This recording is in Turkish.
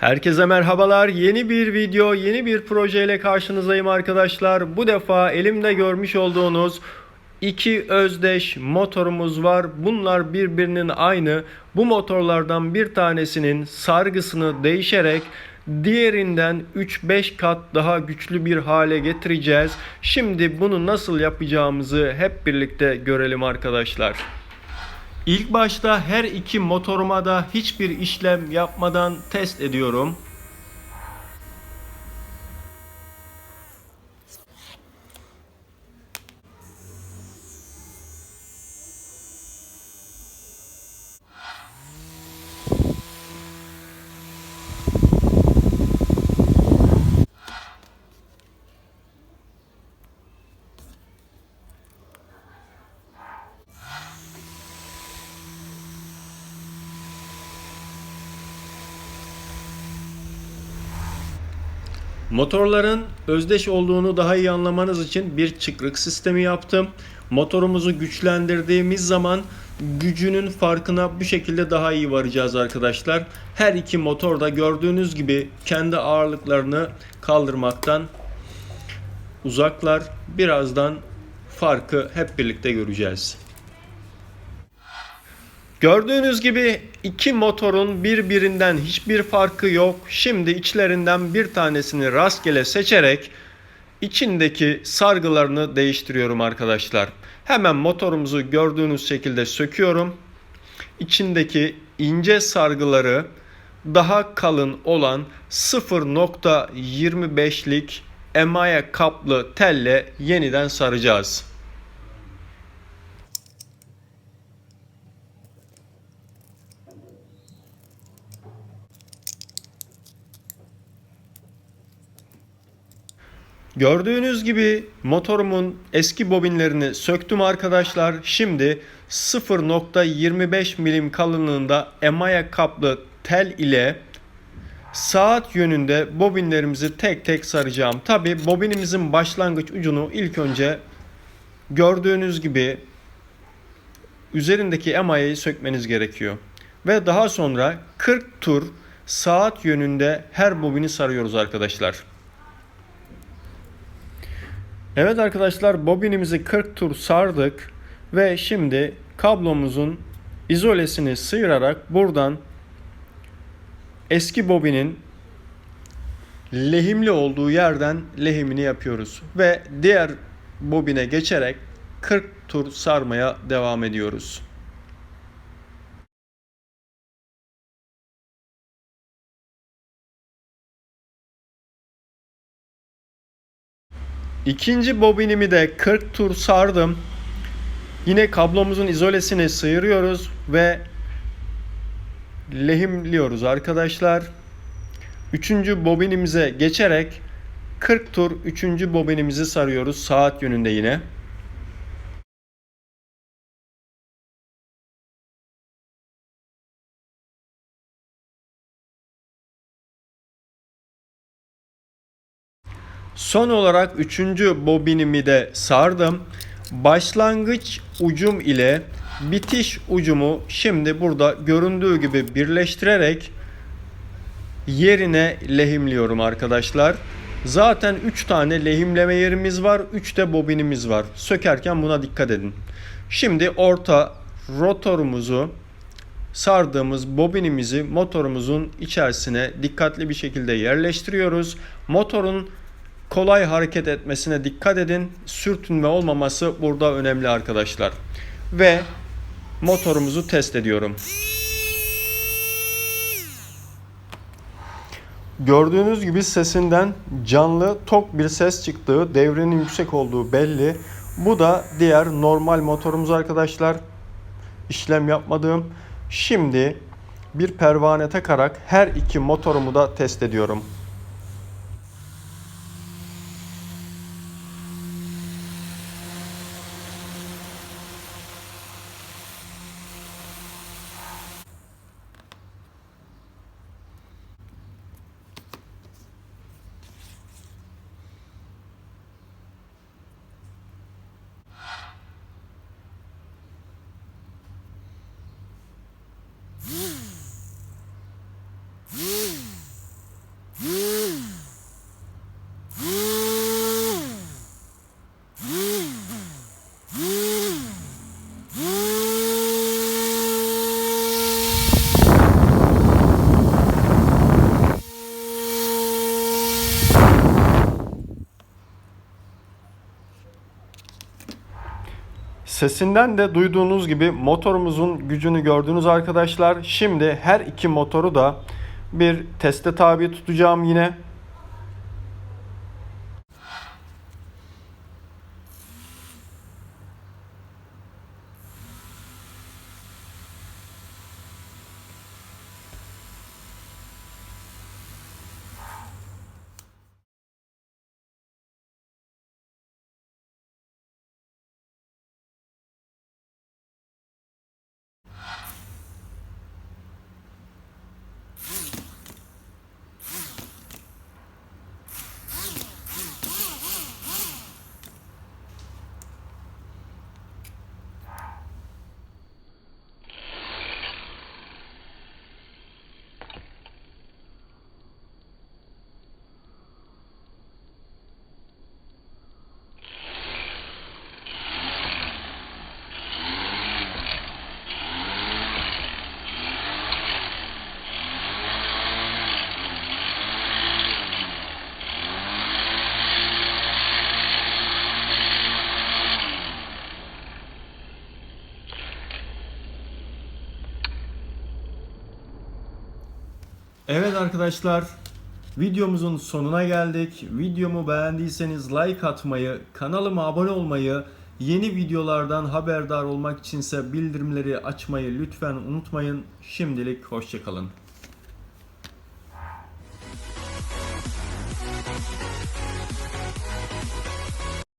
Herkese merhabalar. Yeni bir video, yeni bir projeyle karşınızdayım arkadaşlar. Bu defa elimde görmüş olduğunuz iki özdeş motorumuz var. Bunlar birbirinin aynı. Bu motorlardan bir tanesinin sargısını değişerek diğerinden 3-5 kat daha güçlü bir hale getireceğiz. Şimdi bunu nasıl yapacağımızı hep birlikte görelim arkadaşlar. İlk başta her iki motoruma da hiçbir işlem yapmadan test ediyorum. Motorların özdeş olduğunu daha iyi anlamanız için bir çıkrık sistemi yaptım. Motorumuzu güçlendirdiğimiz zaman gücünün farkına bu şekilde daha iyi varacağız arkadaşlar. Her iki motor da gördüğünüz gibi kendi ağırlıklarını kaldırmaktan uzaklar. Birazdan farkı hep birlikte göreceğiz. Gördüğünüz gibi iki motorun birbirinden hiçbir farkı yok. Şimdi içlerinden bir tanesini rastgele seçerek içindeki sargılarını değiştiriyorum arkadaşlar. Hemen motorumuzu gördüğünüz şekilde söküyorum. İçindeki ince sargıları daha kalın olan 0.25'lik emaye kaplı telle yeniden saracağız. Gördüğünüz gibi motorumun eski bobinlerini söktüm arkadaşlar. Şimdi 0.25 milim kalınlığında emaya kaplı tel ile saat yönünde bobinlerimizi tek tek saracağım. Tabi bobinimizin başlangıç ucunu ilk önce gördüğünüz gibi üzerindeki emayayı sökmeniz gerekiyor. Ve daha sonra 40 tur saat yönünde her bobini sarıyoruz arkadaşlar. Evet arkadaşlar bobinimizi 40 tur sardık ve şimdi kablomuzun izolesini sıyırarak buradan eski bobinin lehimli olduğu yerden lehimini yapıyoruz ve diğer bobine geçerek 40 tur sarmaya devam ediyoruz. İkinci bobinimi de 40 tur sardım. Yine kablomuzun izolesini sıyırıyoruz ve lehimliyoruz arkadaşlar. Üçüncü bobinimize geçerek 40 tur üçüncü bobinimizi sarıyoruz saat yönünde yine. Son olarak üçüncü bobinimi de sardım. Başlangıç ucum ile bitiş ucumu şimdi burada göründüğü gibi birleştirerek yerine lehimliyorum arkadaşlar. Zaten 3 tane lehimleme yerimiz var. 3 de bobinimiz var. Sökerken buna dikkat edin. Şimdi orta rotorumuzu sardığımız bobinimizi motorumuzun içerisine dikkatli bir şekilde yerleştiriyoruz. Motorun kolay hareket etmesine dikkat edin. Sürtünme olmaması burada önemli arkadaşlar. Ve motorumuzu test ediyorum. Gördüğünüz gibi sesinden canlı tok bir ses çıktığı, devrenin yüksek olduğu belli. Bu da diğer normal motorumuz arkadaşlar. İşlem yapmadığım. Şimdi bir pervane takarak her iki motorumu da test ediyorum. Sesinden de duyduğunuz gibi motorumuzun gücünü gördünüz arkadaşlar. Şimdi her iki motoru da bir teste tabi tutacağım yine. Evet arkadaşlar, videomuzun sonuna geldik. Videomu beğendiyseniz like atmayı, kanalıma abone olmayı, yeni videolardan haberdar olmak içinse bildirimleri açmayı lütfen unutmayın. Şimdilik hoşçakalın.